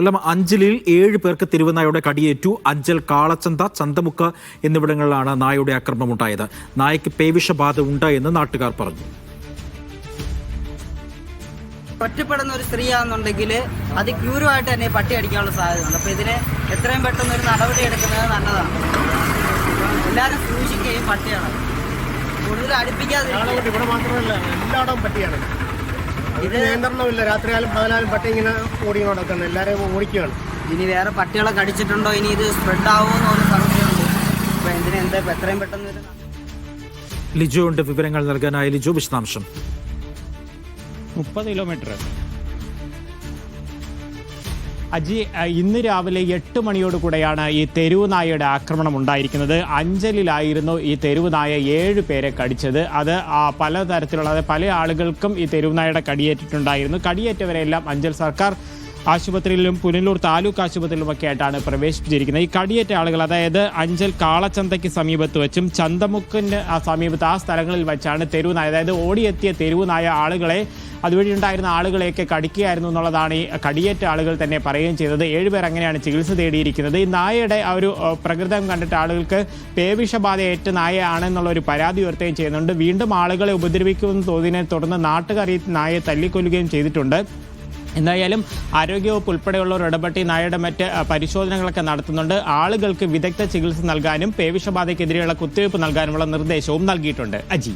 കൊല്ലം അഞ്ചലിൽ ഏഴ് പേർക്ക് തിരുവനായുടെ കടിയേറ്റു അഞ്ചൽ കാളച്ചന്ത ചന്തമുക്ക് എന്നിവിടങ്ങളിലാണ് നായയുടെ ആക്രമണമുണ്ടായത്. നായയ്ക്ക് പേവിഷബാധ ഉണ്ട് എന്ന് നാട്ടുകാർ പറഞ്ഞു. ഒറ്റപ്പെടുന്ന ഒരു സ്ത്രീയാണെന്നുണ്ടെങ്കിൽ അതിക്രൂരമായിട്ട് തന്നെ പട്ടി അടിക്കാനുള്ള സാധ്യതയുണ്ട്. അപ്പോൾ ഇതിനെ എത്രയും പെട്ടെന്ന് ഒരു നടപടി എടുക്കുന്നത് നല്ലതാണ്. എല്ലാവരും സൂക്ഷിക്കുകയും പട്ടിയാണ് കൂടുതൽ അടുപ്പിക്കാതെ ഇവിടെ മാത്രമല്ല എല്ലായിടവും പട്ടിയാണ്. ഇത് നിയന്ത്രണമില്ല. രാത്രിയാലും പതിനാലും പട്ടി ഇങ്ങനെ ഓടി നടക്കുന്നത് എല്ലാവരെയും ഓടിക്കുകയാണ്. ഇനി വേറെ പട്ടികളെ കടിച്ചിട്ടുണ്ടോ ഇനി ഇത് സ്പ്രെഡ് ആവുമോ എന്നൊരു സംശയമുണ്ട് അപ്പോൾ എന്തിനാ എന്താ ഇപ്പം എത്രയും പെട്ടെന്ന് ഒരു ലിജു ഉണ്ട് വിവരങ്ങൾ നൽകാനായി ലിജു വിശദാംശം. മുപ്പത് കിലോമീറ്റർ. അജി ഇന്ന് രാവിലെ എട്ട് മണിയോടുകൂടെയാണ് ഈ തെരുവ് നായയുടെ ആക്രമണം ഉണ്ടായിരിക്കുന്നത്. അഞ്ചലിലായിരുന്നു ഈ തെരുവ് നായ ഏഴ് പേരെ കടിച്ചത്. അത് പലതരത്തിലുള്ള അത് പല ആളുകൾക്കും ഈ തെരുവ് നായയുടെ കടിയേറ്റിട്ടുണ്ടായിരുന്നു. കടിയേറ്റവരെല്ലാം അഞ്ചൽ സർക്കാർ ആശുപത്രിയിലും പുനലൂർ താലൂക്ക് ആശുപത്രിയിലുമൊക്കെ ആയിട്ടാണ് പ്രവേശിപ്പിച്ചിരിക്കുന്നത്. ഈ കടിയേറ്റ ആളുകൾ അതായത് അഞ്ചൽ കാളച്ചന്തയ്ക്ക് സമീപത്ത് വെച്ചും ചന്തമുക്കിന്റെ ആ സമീപത്ത് ആ സ്ഥലങ്ങളിൽ വെച്ചാണ് തെരുവ് നായ അതായത് ഓടിയെത്തിയ തെരുവ് നായ ആളുകളെ അതുവഴി ഉണ്ടായിരുന്ന ആളുകളെയൊക്കെ കടിക്കുകയായിരുന്നു എന്നുള്ളതാണ് ഈ കടിയേറ്റ ആളുകൾ തന്നെ പറയുകയും ചെയ്തത്. ഏഴുപേർ അങ്ങനെയാണ് ചികിത്സ തേടിയിരിക്കുന്നത്. ഈ നായയുടെ ആ ഒരു പ്രകൃതം കണ്ടിട്ട് ആളുകൾക്ക് പേവിഷബാധയേറ്റ നായയാണെന്നുള്ള ഒരു പരാതി ഉയർത്തുകയും ചെയ്യുന്നുണ്ട്. വീണ്ടും ആളുകളെ ഉപദ്രവിക്കുമെന്ന് തോന്നിയതിനെ തുടർന്ന് നാട്ടുകാർ ഈ നായയെ തല്ലിക്കൊല്ലുകയും ചെയ്തിട്ടുണ്ട്. എന്തായാലും ആരോഗ്യവകുപ്പ് ഉൾപ്പെടെയുള്ളവർ ഇടപെട്ട് നായയുടെ മറ്റ് പരിശോധനകളൊക്കെ നടത്തുന്നുണ്ട്. ആളുകൾക്ക് വിദഗ്ധ ചികിത്സ നൽകാനും പേവിഷബാധയ്ക്കെതിരെയുള്ള കുത്തിവയ്പ്പ് നൽകാനുമുള്ള നിർദ്ദേശവും നൽകിയിട്ടുണ്ട്. അജി.